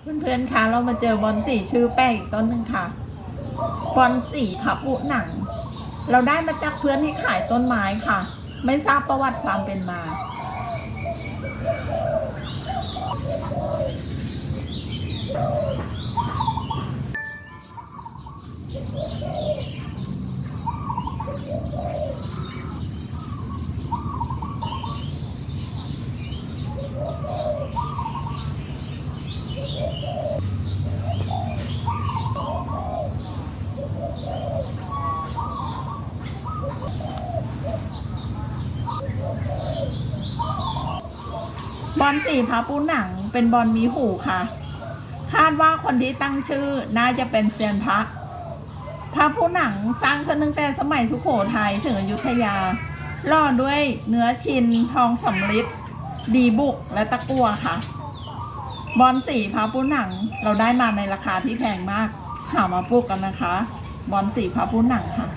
เพื่อนๆคะเรามาเจอบอลสีชื่อแป้งอีกต้นหนึ่งค่ะ บอลสีพับบุหนัง เราได้มาจากเพื่อนที่ขายต้นไม้ค่ะ ไม่ทราบประวัติความเป็นมา บอลสีพับปูหนังเป็นบอลมีหูค่ะ คาดว่าคนที่ตั้งชื่อน่าจะเป็นเซียนพระพระผู้หนังสร้างขึ้นตั้งแต่สมัยสุโขทัยถึงอยุธยาล่อด้วยเนื้อชินทองสำริดดีบุกและตะกั่วค่ะ บอลสีพระผู้หนังเราได้มาในราคาที่แพงมากหามาปลูกกันนะคะ บอลสีพระผู้หนังค่ะ